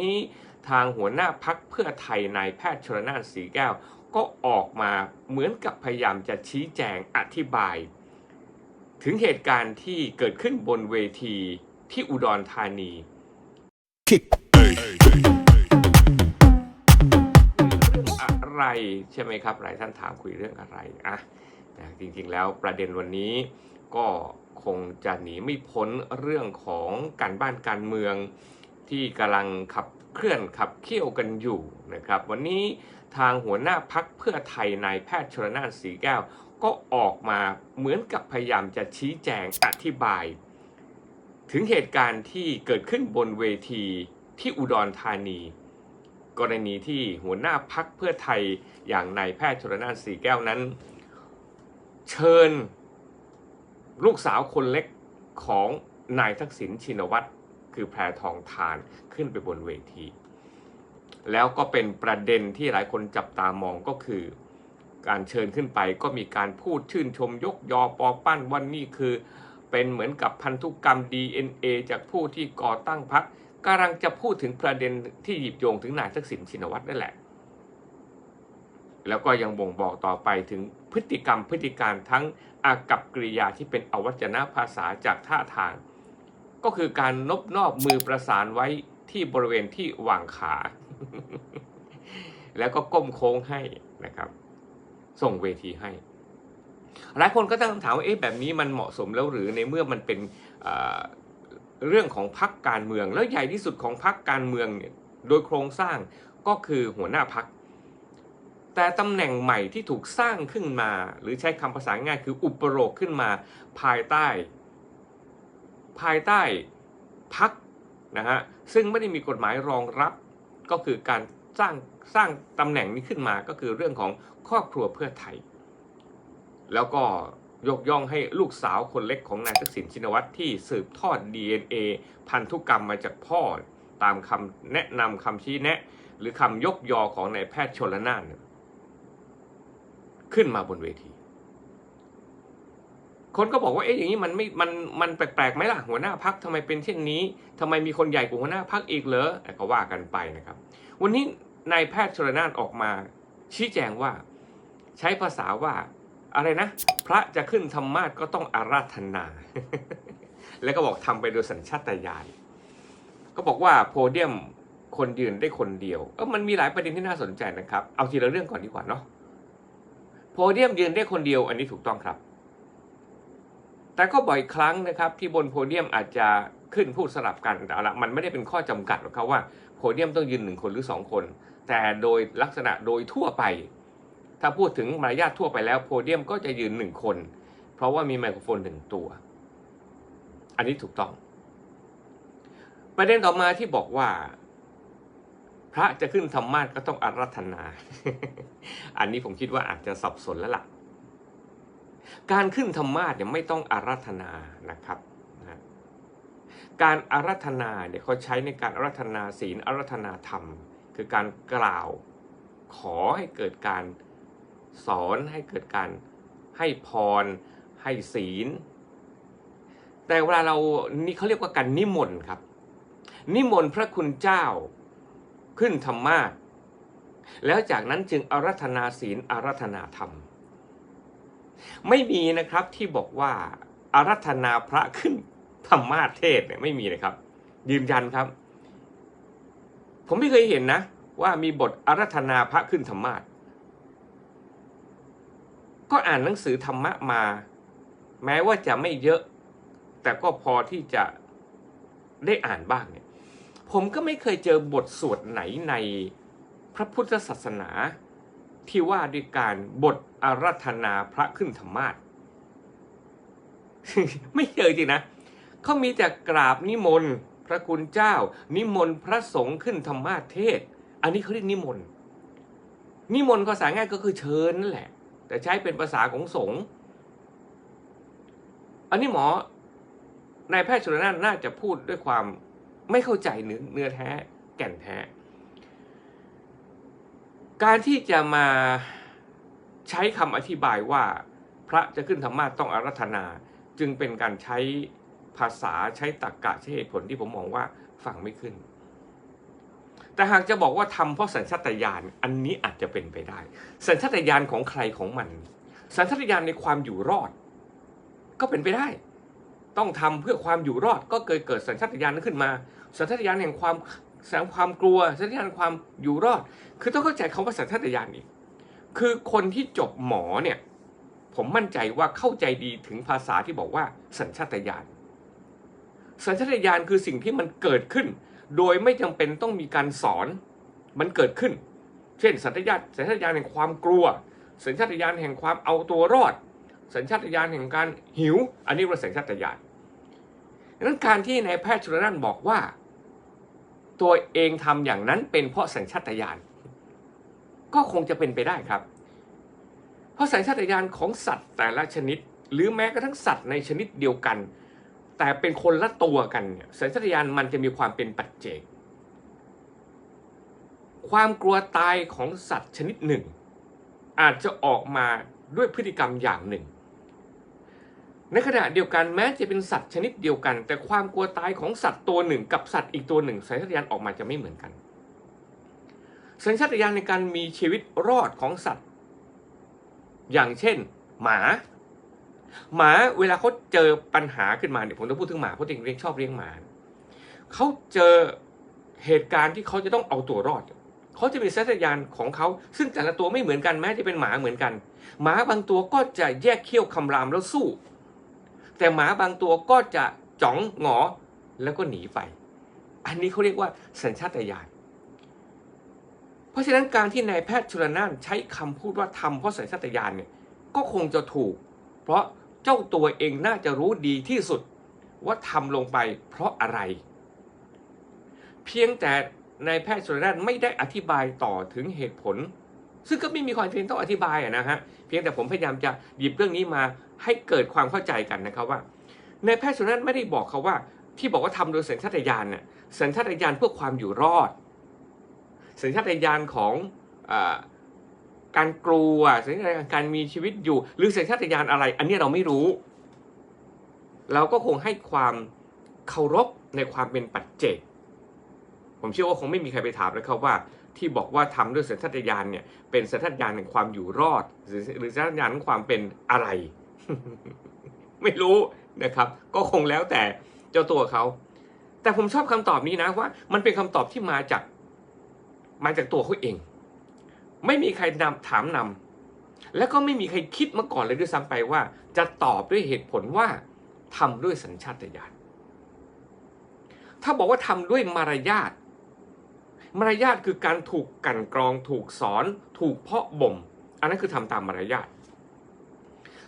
นี้ทางหัวหน้าพักเพื่อไทยนายแพทย์ชลนานสีแก้ว ก็ออกมาเหมือนกับพยายามจะชี้แจงอธิบาย ถึงเหตุการณ์ที่เกิดขึ้นบนเวทีที่อุดรธานีองอะไรใช่ไหมครับหลายท่านถามคุยเรื่องอะไรอะนะจริงๆแล้วประเด็นวันนี้ก็คงจะหนีไม่พ้นเรื่องของการบ้านการเมือง ที่กำลังขับเคลื่อนขับเคี่ยวกันอยู่นะครับ วันนี้ทางหัวหน้าพักเพื่อไทยนายแพทย์ชลนานสีแก้ว ก็ออกมาเหมือนกับพยายามจะชี้แจงอธิบาย ถึงเหตุการณ์ที่เกิดขึ้นบนเวทีที่อุดรธานี กรณีที่หัวหน้าพักเพื่อไทยอย่างนายแพทย์ชลนานสีแก้วนั้น เชิญ ลูกสาวคนเล็กของนายทักษิณชินวัตร คือแพรทองทานขึ้นไปบนเวที แล้วก็เป็นประเด็นที่หลายคนจับตามองก็คือ การเชิญขึ้นไปก็มีการพูดชื่นชมยกยอปอปั้นว่านี่คือเป็นเหมือนกับพันธุกรรม DNA จากผู้ที่ก่อตั้งพรรคกำลังจะพูดถึงประเด็นที่หยิบโยงถึงนายทักษิณชินวัตรนั่นแหละ แล้วก็ยังบ่งบอกต่อไปถึงพฤติกรรมพฤติการทั้งอากับกริยาที่เป็นอวัจนภาษาจากท่าทาง ก็คือการนบนอบมือประสานไว้ที่บริเวณที่วางขา แล้วก็ก้มโค้งให้นะครับ ส่งเวทีให้ หลายคนก็ตั้งคำถามว่าเอ๊ะแบบนี้มันเหมาะสมแล้วหรือในเมื่อมันเป็นเรื่องของพรรคการเมือง แล้วใหญ่ที่สุดของพรรคการเมืองเนี่ยโดยโครงสร้างก็คือหัวหน้าพรรคแต่ตำแหน่งใหม่ที่ถูกสร้างขึ้นมา หรือใช้คำภาษาง่ายคืออุปโลกขึ้นมาภายใต้ ภายใต้พักนะฮะซึ่งไม่ได้มีกฎหมายรองรับก็คือการสร้างสร้างตำแหน่งนี้ขึ้นมาก็คือเรื่องของครอบครัวเพื่อไทย แล้วก็ยกย่องให้ลูกสาวคนเล็กของนายทักษิณชินวัตรที่สืบทอด DNA พันธุกรรมมาจากพ่อตามคำแนะนำคำชี้แนะ หรือคำยกยอของนายแพทย์ชนละนานขึ้นมาบนเวที คนก็บอกว่าเอ๊ะอย่างนี้มันไม่ มัน มันแปลกๆไหมล่ะหัวหน้าพักทำไมเป็นเช่นนี้ทำไมมีคนใหญ่กว่าหัวหน้าพักอีกเหรอแต่ก็ว่ากันไปนะครับ วันนี้นายแพทย์ชลนานออกมา ชี้แจงว่า ใช้ภาษาว่าอะไรนะ พระจะขึ้นธรรมาสก็ต้องอาราธนา แล้วก็บอกทำไปโดยสัญชาตญาณก็บอกว่าโพเดียมคนยืนได้คนเดียวเออมันมีหลายประเด็นที่น่าสนใจนะครับ เอาทีละเรื่องก่อนดีกว่าเนาะโพเดียมยืนได้คนเดียวอันนี้ถูกต้องครับ แต่ก็บ่อยครั้งนะครับที่บนโพเดียมอาจจะขึ้นพูดสลับกันแต่เอาละมันไม่ได้เป็นข้อจำกัดหรอกครับว่าโพเดียมต้องยืนหนึ่งคนหรือสองคน แต่โดยลักษณะโดยทั่วไป ถ้าพูดถึงมารยาททั่วไปแล้วโพเดียมก็จะยืนหนึ่งคน เพราะว่ามีไมโครโฟนหนึ่งตัว อันนี้ถูกต้อง ประเด็นต่อมาที่บอกว่า พระจะขึ้นธรรมาสก็ต้องอารัธนา อันนี้ผมคิดว่าอาจจะสับสนแล้วล่ะ การขึ้นธรรมาสเนี่ยไม่ต้องอารัธนานะครับนะการอารัธนาเนี่ยเขาใช้ในการอารัธนาศีลอารัธนาธรรม คือการกล่าวขอให้เกิดการสอนให้เกิดการให้พร ให้ศีล แต่เวลาเรานี่เขาเรียกว่าการนิมนต์ครับ นิมนต์พระคุณเจ้าขึ้นธรรมาสแล้วจากนั้นจึงอารัธนาศีลอารัธนาธรรม ไม่มีนะครับที่บอกว่าอารัธนาพระขึ้นธรรมาเทศเนี่ยไม่มีนะครับ ยืนยันครับ ผมไม่เคยเห็นนะ ว่ามีบทอารัธนาพระขึ้นธรรมาสก็อ่านหนังสือธรรมะมา แม้ว่าจะไม่เยอะ แต่ก็พอที่จะได้อ่านบ้างเนี่ย ผมก็ไม่เคยเจอบทสวดไหนในพระพุทธศาสนา ที่ว่าด้วยการบทอารัธนาพระขึ้นธรรมาสไม่เจอจริงนะเขามีแต่กราบนิมนต์พระคุณเจ้า นิมนต์พระสงฆ์ขึ้นธรรมาสเทศ อันนี้เขาเรียกนิมนต์นิมนต์ภาษาง่ายก็คือเชิญนั่นแหละ แต่ใช้เป็นภาษาของสงฆ์อันนี้หมอนายแพทย์ชลนานน่าจะพูดด้วยความไม่เข้าใจเนื้อเนื้อแท้ แก่นแท้ การที่จะมาใช้คำอธิบายว่าพระจะขึ้นธรรมาต้องอารัธนา จึงเป็นการใช้ภาษาใช้ตรรกกะใช้เหตุผลที่ผมมองว่าฟังไม่ขึ้น แต่หากจะบอกว่าทำเพราะสัญชาตญาณอันนี้อาจจะเป็นไปได้ สัญชาตญาณของใครของมัน สัญชาตญาณในความอยู่รอด ก็เป็นไปได้ ต้องทำเพื่อความอยู่รอดก็เกิดเกิดสัญชาตญาณนั้นขึ้นมา สัญชาตญาณแห่งความ แสงความกลัวสัญญาณความอยู่รอด คือต้องเข้าใจคำว่าสัญชาตญาณอีกคือคนที่จบหมอเนี่ย ผมมั่นใจว่าเข้าใจดีถึงภาษาที่บอกว่าสัญชาตญาณ สัญชาตญาณคือสิ่งที่มันเกิดขึ้น โดยไม่จำเป็นต้องมีการสอน มันเกิดขึ้น เช่น สัญชาตญาณสัญชาตญาณแห่งความกลัว สัญชาตญาณแห่งความเอาตัวรอด สัญชาตญาณแห่งการหิว อันนี้เรียกว่าสัญชาตญาณดังนั้นการที่นายแพทย์ชลนันบอกว่า ตัวเองทำอย่างนั้นเป็นเพราะสัญชาตญาณก็คงจะเป็นไปได้ครับ เพราะสัญชาตญาณของสัตว์แต่ละชนิด หรือแม้กระทั่งสัตว์ในชนิดเดียวกัน แต่เป็นคนละตัวกันเนี่ยสัญชาตญาณมันจะมีความเป็นปัจเจก ความกลัวตายของสัตว์ชนิดหนึ่ง อาจจะออกมาด้วยพฤติกรรมอย่างหนึ่ง ในขณะเดียวกันแม้จะเป็นสัตว์ชนิดเดียวกัน แต่ความกลัวตายของสัตว์ตัวหนึ่ง กับสัตว์อีกตัวหนึ่งสัญชาตญาณออกมาจะไม่เหมือนกัน สัญชาตญาณในการมีชีวิตรอดของสัตว์ อย่างเช่น หมา หมาเวลาเขาเจอปัญหาขึ้นมาเนี่ยผมต้องพูดถึงหมาเพราะจริงๆเลี้ยงชอบเลี้ยงหมาเขาเจอเหตุการณ์ที่เขาจะต้องเอาตัวรอดเขาจะมีสัญชาตญาณของเขา ซึ่งแต่ละตัวไม่เหมือนกันแม้จะเป็นหมาเหมือนกัน หมาบางตัวก็จะแยกเขี้ยวคำรามแล้วสู้ แต่หมาบางตัวก็จะจ๋องหงอแล้วก็หนีไป อันนี้เขาเรียกว่าสัญชาตญาณเพราะฉะนั้นการที่นายแพทย์ชลนานใช้คำพูดว่าทำเพราะสัญชาตญาณเนี่ยก็คงจะถูก เพราะเจ้าตัวเองน่าจะรู้ดีที่สุดว่าทำลงไปเพราะอะไร เพียงแต่นายแพทย์ชลนานไม่ได้อธิบายต่อถึงเหตุผล ซึ่งก็ไม่มีความจำเป็นต้องอธิบายอะนะฮะเพียงแต่ผมพยายามจะหยิบเรื่องนี้มาให้เกิดความเข้าใจกันนะครับว่าในแพทย์ชลนานไม่ได้บอกเขาว่าที่บอกว่าทำโดยสัญชาตญาณเนี่ยสัญชาตญาณเพื่อความอยู่รอด สัญชาตญาณของอการกลัวสัญชาตญาณการมีชีวิตอยู่ หรือสัญชาตญาณอะไร อันนี้เราไม่รู้ เราก็คงให้ความเคารพในความเป็นปัจเจก ผมเชื่อว่าคงไม่มีใครไปถามนะครับว่า ที่บอกว่าทำด้วยสัญชาตญาณเนี่ยเป็นสัญชาตญาณแห่งความอยู่รอด หรือหรือสัญชาตญาณของความเป็นอะไร ไม่รู้นะครับ ก็คงแล้วแต่เจ้าตัวเขาแต่ผมชอบคำตอบนี้นะว่า มันเป็นคำตอบที่มาจากมาจากตัวเขาเอง ไม่มีใครนำถามนำแล้วก็ไม่มีใครคิดมาก่อนเลยด้วยซ้ำไปว่า จะตอบด้วยเหตุผลว่าทำด้วยสัญชาตญาณถ้าบอกว่าทำด้วยมารยาท มารยาทคือการถูกกันกรองถูกสอนถูกเพาะบ่ม อันนั้นคือทำตามมารยาท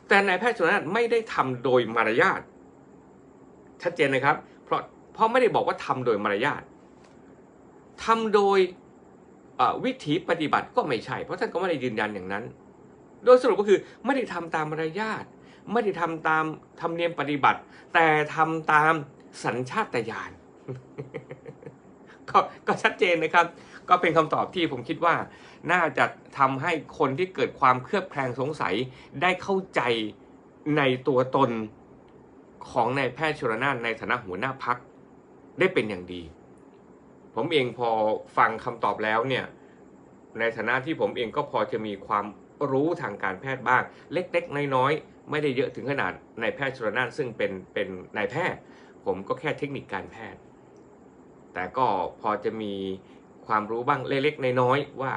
แต่นายแพทย์ชนนันไม่ได้ทำโดยมารยาทชัดเจนนะครับ เพราะเพราะไม่ได้บอกว่าทำโดยมารยาททำโดยวิถีปฏิบัติก็ไม่ใช่ เพราะท่านก็ไม่ได้ยืนยันอย่างนั้น โดยสรุปก็คือไม่ได้ทำตามมารยาทไม่ได้ทำตามธรรมเนียมปฏิบัติ แต่ทำตามสัญชาตญาณ ก็ก็ชัดเจนนะครับ ก็เป็นคำตอบที่ผมคิดว่า น่าจะทำให้คนที่เกิดความเคลือบแคลงสงสัยได้เข้าใจในตัวตนของนายแพทย์ชลนานในฐานะหัวหน้าพักได้เป็นอย่างดี ผมเองพอฟังคำตอบแล้วเนี่ย ในฐานะที่ผมเองก็พอจะมีความรู้ทางการแพทย์บ้าง เล็กๆ น้อยๆ ไม่ได้เยอะถึงขนาดนายแพทย์ชลนานซึ่งเป็นเป็นนายแพทย์ ผมก็แค่เทคนิคการแพทย์ แต่ก็พอจะมีความรู้บ้างเล็กๆน้อยๆว่า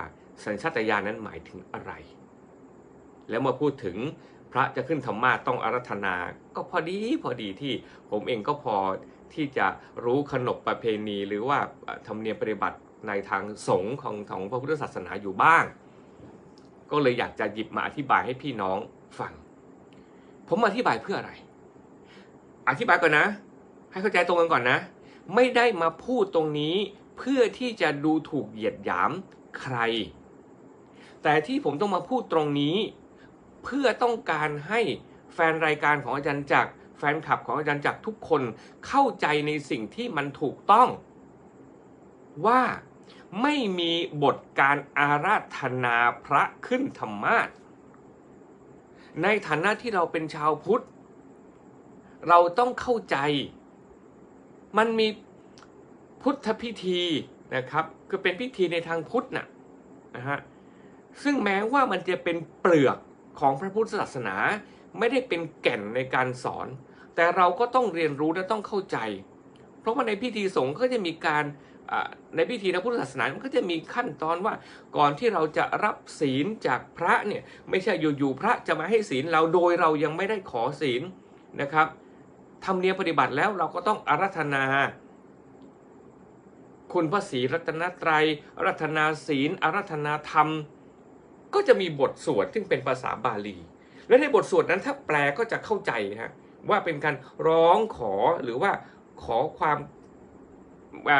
สัญชาตญาณนั้นหมายถึงอะไร แล้วเมื่อพูดถึงพระจะขึ้นธรรมาต้องอารัธนา ก็พอดีพอดีที่ผมเองก็พอที่จะรู้ขนบประเพณี หรือว่าธรรมเนียมปฏิบัติในทางสงฆ์ของของพระพุทธศาสนาอยู่บ้าง ก็เลยอยากจะหยิบมาอธิบายให้พี่น้องฟัง ผมอธิบายเพื่ออะไร อธิบายก่อนนะ ให้เข้าใจตรงกันก่อนนะ ไม่ได้มาพูดตรงนี้ เพื่อที่จะดูถูกเหยียดหยามใคร แต่ที่ผมต้องมาพูดตรงนี้ เพื่อต้องการให้แฟนรายการของอาจารย์จักรแฟนคลับของอาจารย์จักรทุกคนเข้าใจในสิ่งที่มันถูกต้อง ว่าไม่มีบทการอาราธนาพระขึ้นธรรมาสน์ในฐานะที่เราเป็นชาวพุทธ เราต้องเข้าใจ มันมีพุทธพิธีนะครับ คือเป็นพิธีในทางพุทธน่ะนะฮะซึ่งแม้ว่ามันจะเป็นเปลือกของพระพุทธศาสนา ไม่ได้เป็นแก่นในการสอน แต่เราก็ต้องเรียนรู้และต้องเข้าใจ เพราะว่าในพิธีสงฆ์ก็จะมีการในพิธีในพุทธศาสนา มันก็จะมีขั้นตอนว่าก่อนที่เราจะรับศีลจากพระเนี่ย ไม่ใช่อยู่ๆพระจะมาให้ศีลเราโดยเรายังไม่ได้ขอศีลนะครับ ทำเนียมปฏิบัติแล้วเราก็ต้องอารัธนา คุณพระศรีรัตนตรัยอารัธนาศีลอารัธนาธรรม ก็จะมีบทสวดซึ่งเป็นภาษาบาลี และในบทสวดนั้นถ้าแปลก็จะเข้าใจนะฮะว่าเป็นการร้องขอหรือว่าขอความ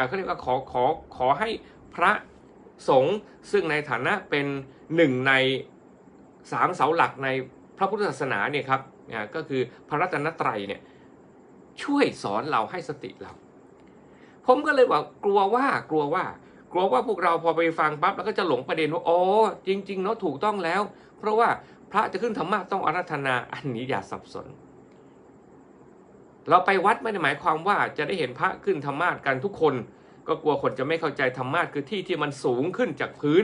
เขาเรียกว่าขอขอขอให้พระสงฆ์ซึ่งในฐานะเป็นหนึ่งในสามเสาหลักในพระพุทธศาสนาเนี่ยครับอ่าก็คือพระรัตนตรัยเนี่ย ช่วยสอนเราให้สติเรา ผมก็เลยว่ากลัวว่ากลัวว่า กลัวว่าพวกเราพอไปฟังปั๊บแล้วก็จะหลงประเด็นว่าอ๋อจริง ๆ เนาะถูกต้องแล้ว เพราะว่าพระจะขึ้นธรรมะต้องอารัธนาอันนี้อย่าสับสน เราไปวัดไม่ได้หมายความว่าจะได้เห็นพระขึ้นธรรมาสกันทุกคน ก็กลัวคนจะไม่เข้าใจธรรมาสคือที่ที่มันสูงขึ้นจากพื้น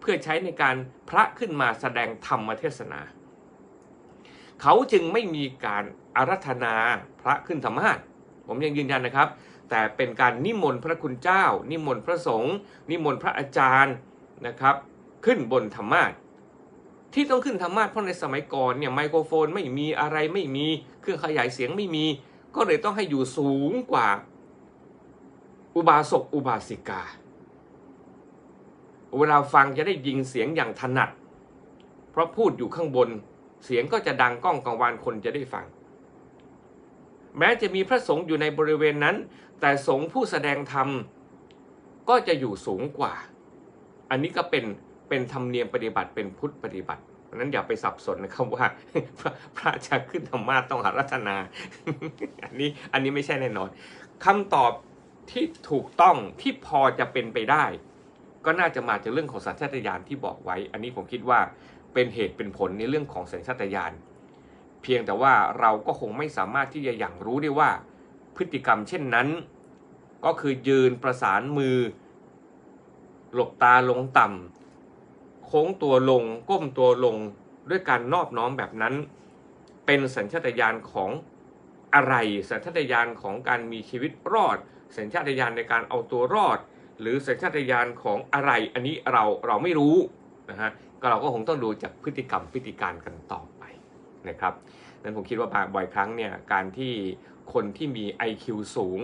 เพื่อใช้ในการพระขึ้นมาแสดงธรรมเทศนา เขาจึงไม่มีการอารัธนาพระขึ้นธรรมาสผมยังยืนยันนะครับ แต่เป็นการนิมนต์พระคุณเจ้า นิมนต์พระสงฆ์นิมนต์พระอาจารย์นะครับ ขึ้นบนธรรมาสที่ต้องขึ้นธรรมาสเพราะในสมัยก่อนเนี่ยไมโครโฟนไม่มีอะไรไม่มี เครื่องขยายเสียงไม่มี ก็เลยต้องให้อยู่สูงกว่า อุบาสกอุบาสิกา เวลาฟังจะได้ยิงเสียงอย่างถนัด เพราะพูดอยู่ข้างบน เสียงก็จะดังก้องกังวานคนจะได้ฟัง แม้จะมีพระสงฆ์อยู่ในบริเวณนั้น แต่สงฆ์ผู้แสดงธรรมก็จะอยู่สูงกว่า อันนี้ก็เป็นเป็นธรรมเนียมปฏิบัติเป็นพุทธปฏิบัติเพราะนั้นอย่าไปสับสนนะครับว่าพระพระจะขึ้นธรรมาต้องหารัตนา อันนี้อันนี้ไม่ใช่แน่นอนคำตอบที่ถูกต้องที่พอจะเป็นไปได้ ก็น่าจะมาจากเรื่องของสัญชาตญาณที่บอกไว้ อันนี้ผมคิดว่า เป็นเหตุเป็นผลในเรื่องของสัญชาตญาณเพียงแต่ว่าเราก็คงไม่สามารถที่จะอย่างรู้ได้ว่า พฤติกรรมเช่นนั้น ก็คือยืนประสานมือ หลบตาลงต่ำโค้งตัวลงก้มตัวลงด้วยการนอบน้อมแบบนั้น เป็นสัญชาตญาณของอะไร สัญชาตญาณของการมีชีวิตรอด สัญชาตญาณในการเอาตัวรอด หรือสัญชาตญาณของอะไรอันนี้เราเราไม่รู้นะฮะ เราก็คงต้องดูจากพฤติกรรมพฤติการกันต่อไปนะครับนั้นผมคิดว่าบ่อยครั้งเนี่ยการที่คนที่มี IQ สูง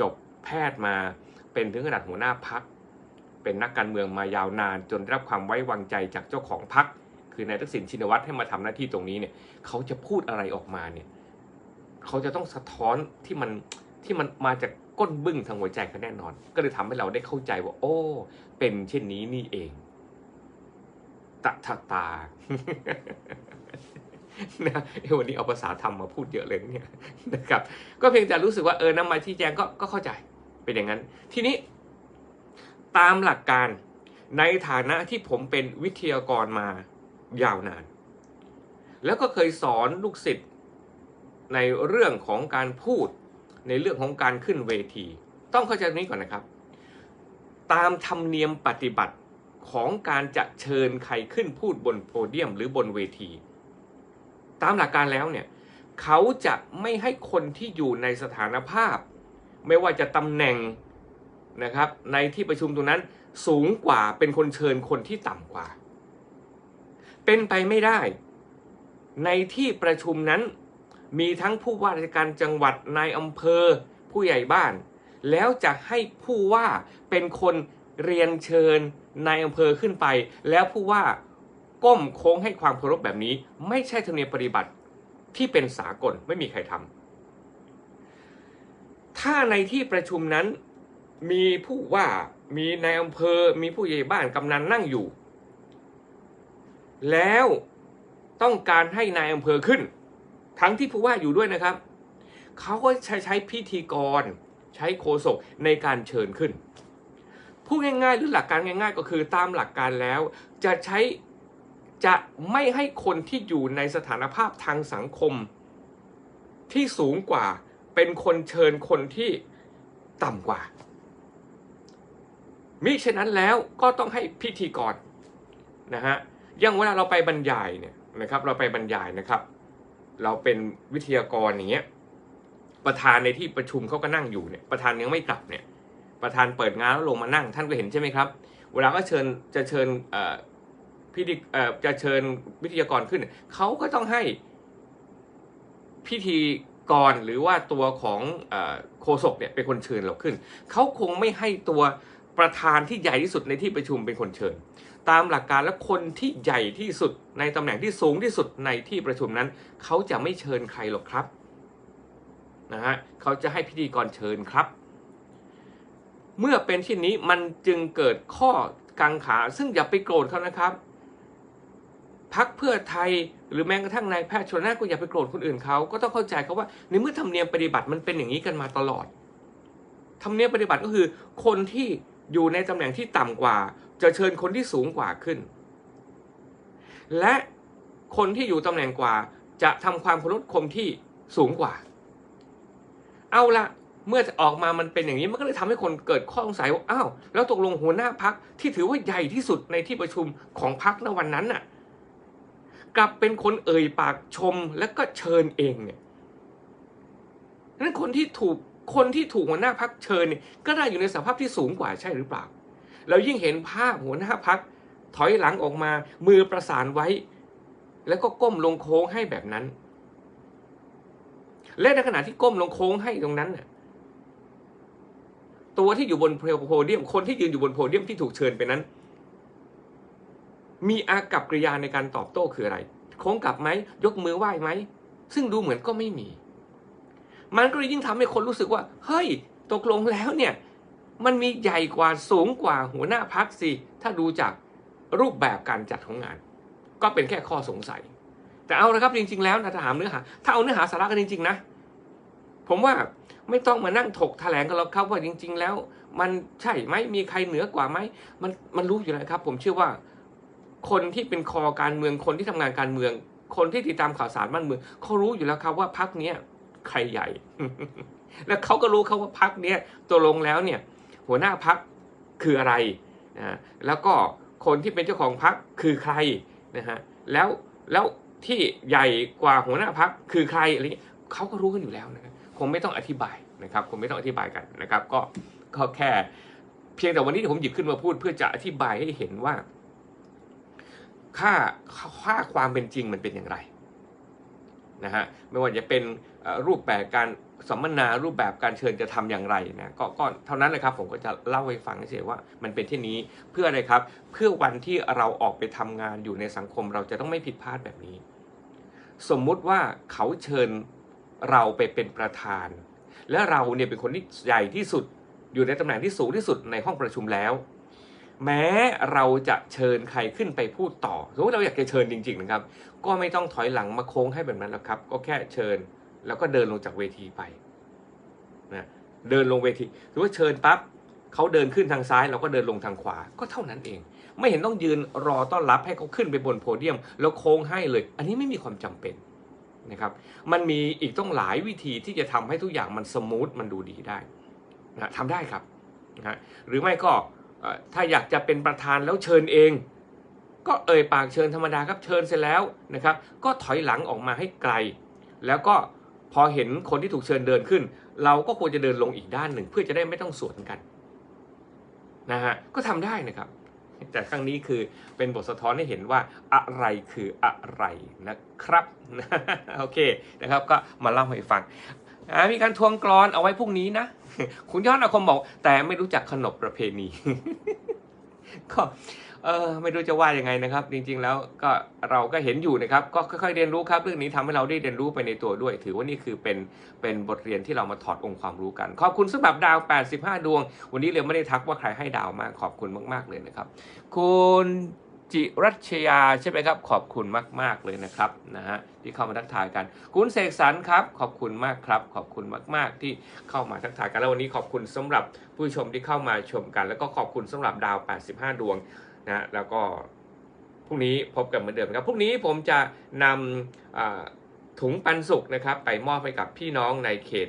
จบแพทย์มาเป็นถึงขนาดหัวหน้าพัก เป็นนักการเมืองมายาวนาน จนได้รับความไว้วางใจจากเจ้าของพักคือนายทักษิณชินวัตรให้มาทำหน้าที่ตรงนี้เนี่ยเขาจะพูดอะไรออกมาเนี่ยเขาจะต้องสะท้อนที่มันที่มันมาจากก้นบึ้งทางหัวใจเขาแน่นอน ก็เลยทำให้เราได้เข้าใจว่า โอ้ เป็นเช่นนี้นี่เอง ตะทะตานะวันนี้เอาภาษาธรรมมาพูดเยอะเลยเนี่ยนะครับ ก็เพียงแต่รู้สึกว่าเออนำมาชี้แจงก็ก็เข้าใจเป็นอย่างนั้น ทีนี้ ตามหลักการในฐานะที่ผมเป็นวิทยากรมายาวนาน แล้วก็เคยสอนลูกศิษย์ในเรื่องของการพูด ในเรื่องของการขึ้นเวที ต้องเข้าใจตรงนี้ก่อนนะครับ ตามธรรมเนียมปฏิบัติ ของการจะเชิญใครขึ้นพูดบนโพเดียมหรือบนเวที ตามหลักการแล้วเนี่ยเขาจะไม่ให้คนที่อยู่ในสถานภาพ ไม่ว่าจะตำแหน่งนะครับในที่ประชุมตรงนั้นสูงกว่าเป็นคนเชิญคนที่ต่ำกว่า เป็นไปไม่ได้ ในที่ประชุมนั้นมีทั้งผู้ว่าราชการจังหวัดนายอำเภอ ผู้ใหญ่บ้าน แล้วจะให้ผู้ว่าเป็นคน เรียนเชิญนายอำเภอขึ้นไป แล้วผู้ว่าก้มโค้งให้ความเคารพแบบนี้ ไม่ใช่ธรรมเนียมปฏิบัติที่เป็นสากลไม่มีใครทำถ้าในที่ประชุมนั้นมีผู้ว่ามีนายอำเภอมีผู้ใหญ่บ้านกำนันนั่งอยู่ แล้วต้องการให้นายอำเภอขึ้น ทั้งที่ผู้ว่าอยู่ด้วยนะครับ เขาก็ใช้ใช้พิธีกรใช้โฆษกในการเชิญขึ้น พูดง่ายๆ หรือหลักการง่าย ๆ ก็คือตามหลักการแล้ว จะใช้จะไม่ให้คนที่อยู่ในสถานภาพทางสังคม ที่สูงกว่าเป็นคนเชิญคนที่ต่ำกว่า มิฉะนั้นแล้วก็ต้องให้พิธีกรนะฮะอย่างเวลาเราไปบรรยายเนี่ยนะครับ เราไปบรรยายนะครับ เราเป็นวิทยากรอย่างเงี้ยประธานในที่ประชุมเขาก็นั่งอยู่เนี่ยประธานยังไม่กลับเนี่ย ประธานเปิดงานแล้วลงมานั่ง ท่านก็เห็นใช่ไหมครับ เวลาก็เชิญจะเชิญพิธีจะเชิญวิทยากรขึ้น เขาก็ต้องให้พิธีกรหรือว่าตัวของอโฆษกเนี่ยเป็นคนเชิญเราขึ้น เขาคงไม่ให้ตัวประธานที่ใหญ่ที่สุดในที่ประชุมเป็นคนเชิญ ตามหลักการแล้วคนที่ใหญ่ที่สุดในตำแหน่งที่สูงที่สุดในที่ประชุมนั้น เขาจะไม่เชิญใครหรอกครับนะฮะเขาจะให้พิธีกรเชิญครับ เมื่อเป็นเช่นนี้มันจึงเกิดข้อกังขา ซึ่งอย่าไปโกรธเขานะครับพักเพื่อไทยหรือแม้กระทั่งนายแพทย์ชนน่านก็อย่าไปโกรธคนอื่นเขาก็ต้องเข้าใจเขาว่าในเมื่อธรรมเนียมปฏิบัติมันเป็นอย่างนี้กันมาตลอดธรรมเนียมปฏิบัติก็คือ คนที่อยู่ในตำแหน่งที่ต่ำกว่า จะเชิญคนที่สูงกว่าขึ้น และคนที่อยู่ตำแหน่งกว่า จะทำความเคารพคนที่สูงกว่า เอาละ เมื่อออกมามันเป็นอย่างนี้มันก็เลยทำให้คนเกิดข้อสงสัยว่าอ้าวแล้วตกลงหัวหน้าพักที่ถือว่าใหญ่ที่สุดในที่ประชุมของพักในวันนั้นน่ะ กลับเป็นคนเอ่ยปากชมและก็เชิญเองเนี่ยนั้นคนที่ถูกคนที่ถูกหัวหน้าพักเชิญเนี่ยก็ได้อยู่ในสภาพที่สูงกว่าใช่หรือเปล่าแล้วยิ่งเห็นภาพหัวหน้าพักถอยหลังออกมา มือประสานไว้ แล้วก็ก้มลงโค้งให้แบบนั้น และในขณะที่ก้มลงโค้งให้ตรงนั้นน่ะ ตัวที่อยู่บนโพเดียม คนที่ยืนอยู่บนโพเดียมที่ถูกเชิญไปนั้น มีอากับกริยาในการตอบโต้คืออะไร โค้งกลับไหม ยกมือไหว้ไหม ซึ่งดูเหมือนก็ไม่มี มันก็เลยยิ่งทำให้คนรู้สึกว่า เฮ้ย ตกลงแล้วเนี่ย มันมีใหญ่กว่าสูงกว่าหัวหน้าพักสิ ถ้าดูจากรูปแบบการจัดของงาน ก็เป็นแค่ข้อสงสัย แต่เอาละครับจริง ๆ แล้วนะถ้าถามเนื้อหา ถ้าเอาเนื้อหาสาระกันจริง ๆ นะ ผมว่าไม่ต้องมานั่งถกแถลงกันหรอกครับว่าจริง ๆ แล้ว มันใช่ไหมมีใครเหนือกว่าไหมมันมันรู้อยู่แล้วครับ ผมเชื่อว่าคนที่เป็นคอการเมืองคนที่ทำงานการเมือง คนที่ติดตามข่าวสารบ้านเมืองเขารู้อยู่แล้วครับว่าพักเนี้ยใครใหญ่ แล้วเขาก็รู้เขาว่าพักเนี้ยตัวลงแล้วเนี่ย หัวหน้าพักคืออะไรนะแล้วก็คนที่เป็นเจ้าของพักคือใครนะฮะแล้วแล้วที่ใหญ่กว่าหัวหน้าพักคือใครอะไรเงี้ยเขาก็รู้กันอยู่แล้วนะครับ คงไม่ต้องอธิบายนะครับคงไม่ต้องอธิบายกันนะครับ ก็ก็แค่เพียงแต่วันนี้ผมหยิบขึ้นมาพูดเพื่อจะอธิบายให้เห็นว่า ค่าค่าความเป็นจริงมันเป็นอย่างไรนะฮะไม่ว่าจะเป็นรูปแบบการสัมมนารูปแบบการเชิญจะทำอย่างไรนะก็ก็เท่านั้นเลยครับผมก็จะเล่าให้ฟังเฉยว่ามันเป็นที่นี้เพื่ออะไรครับ เพื่อวันที่เราออกไปทำงานอยู่ในสังคม เราจะต้องไม่ผิดพลาดแบบนี้ สมมุติว่าเขาเชิญ เราไปเป็นประธาน และเราเนี่ยเป็นคนที่ใหญ่ที่สุดอยู่ในตำแหน่งที่สูงที่สุดในห้องประชุมแล้ว แม้เราจะเชิญใครขึ้นไปพูดต่อสมมติเราอยากจะเชิญจริงๆนะครับ ก็ไม่ต้องถอยหลังมาโค้งให้แบบนั้นแล้วครับ ก็แค่เชิญแล้วก็เดินลงจากเวทีไปนะเดินลงเวทีหรือว่าเชิญปั๊บเขาเดินขึ้นทางซ้ายเราก็เดินลงทางขวาก็เท่านั้นเอง ไม่เห็นต้องยืนรอต้อนรับให้เขาขึ้นไปบนโพเดียม แล้วโค้งให้เลย อันนี้ไม่มีความจำเป็น นะครับ มันมีอีกต้องหลายวิธีที่จะทำให้ทุกอย่างมันสมูทมันดูดีได้นะทำได้ครับนะหรือไม่ก็ถ้าอยากจะเป็นประธานแล้วเชิญเอง ก็เอ่ยปากเชิญธรรมดาครับเชิญเสร็จแล้วนะครับ ก็ถอยหลังออกมาให้ไกล แล้วก็พอเห็นคนที่ถูกเชิญเดินขึ้น เราก็ควรจะเดินลงอีกด้านหนึ่ง เพื่อจะได้ไม่ต้องสวนกันนะฮะก็ทำได้นะครับ แต่ครั้งนี้คือเป็นบทสะท้อนให้เห็นว่าอะไรคืออะไรนะครับโอเคนะครับก็มาเล่าให้ฟังมีการทวงกรอนเอาไว้พรุ่งนี้นะ คุณยอดอาคมบอกแต่ไม่รู้จักขนบประเพณีก็ เออไม่รู้จะว่ายังไงนะครับ จริง ๆ แล้วก็เราก็เห็นอยู่นะครับ ก็ค่อยๆเรียนรู้ครับ เรื่องนี้ทำให้เราได้เรียนรู้ไปในตัวด้วย ถือว่านี่คือเป็นเป็นบทเรียนที่เรามาถอดองค์ความรู้กัน ขอบคุณสำหรับดาว 85 ดวง วันนี้เรียไม่ได้ทักว่าใครให้ดาวมากขอบคุณมาก ๆเลยนะครับ คุณจิรัชยาใช่ไหมครับ ขอบคุณมาก ๆ เลยนะครับนะฮะที่เข้ามาทักทายกัน คุณเสกสรรครับ ขอบคุณมากครับ ขอบคุณมาก ๆ ที่เข้ามาทักทายกันแล้ววันนี้ขอบคุณสำหรับผู้ชมที่เข้ามาชมกัน แล้วก็ขอบคุณสำหรับดาว 85 ดวง นะแล้วก็พรุ่งนี้พบกันเหมือนเดิมครับพรุ่งนี้ผมจะนำถุงปันสุกนะครับ ไปมอบให้กับพี่น้องในเขต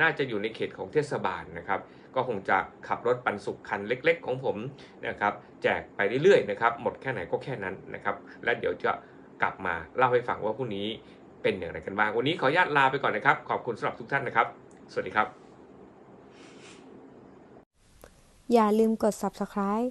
น่าจะอยู่ในเขตของเทศบาลนะครับ ก็คงจะขับรถปันสุขคันเล็ก ๆ ของผมนะครับ แจกไปเรื่อยๆนะครับ หมดแค่ไหนก็แค่นั้นนะครับ และเดี๋ยวจะกลับมาเล่าให้ฟังว่าพรุ่งนี้เป็นอย่างไรกันบ้าง วันนี้ขออนุญาตลาไปก่อนนะครับ ขอบคุณสำหรับทุกท่านนะครับ สวัสดีครับ อย่าลืมกด subscribe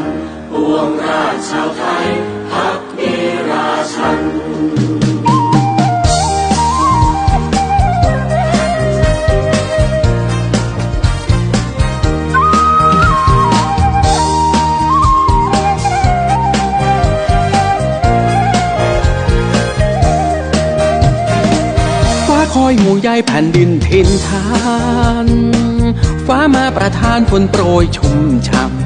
นปวงราชาวไทยพักดีราชันคอยห่ใหญ่แผ่นดินทินทาน ฟ้ามาประทานฝนโปรยชุ่มฉ่ำ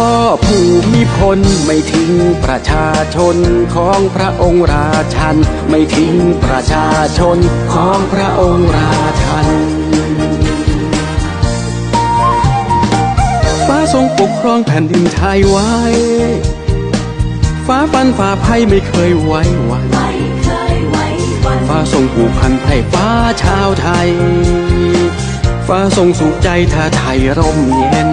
พ่อผู้มีพลไม่ทิ้งประชาชนของพระองค์ราชัน ไม่ทิ้งประชาชนของพระองค์ราชันฟ้าทรงปกครองแผ่นดินไทยไว้ ฟ้าฟันฟ้าภัยไม่เคยไว้วันฟ้าทรงผูกพันไพร่ฟ้าชาวไทย ฟ้าทรงสุขใจถ้าไทยร่มเย็น